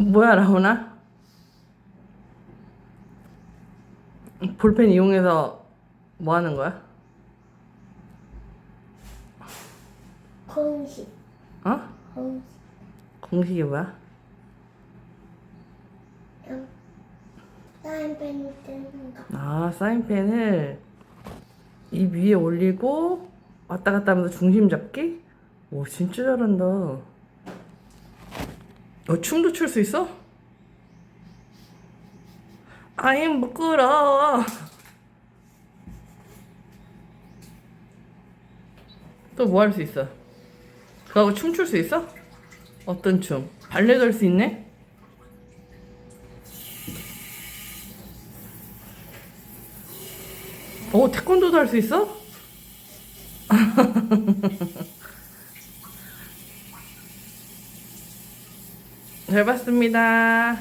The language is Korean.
뭐야 라훈아? 볼펜 이용해서 뭐 하는 거야? 공식. 어? 공식. 공식이 뭐야? 응. 사인펜 뜨는 거. 아 사인펜을 입 위에 올리고 왔다 갔다 하면서 중심 잡기? 오 진짜 잘한다 어 춤도 출 수 있어? 아임 부끄러워 또 뭐 할 수 있어? 그하고 춤출 수 있어? 어떤 춤? 발레도 할 수 있네? 오 태권도도 할 수 있어? 잘 봤습니다.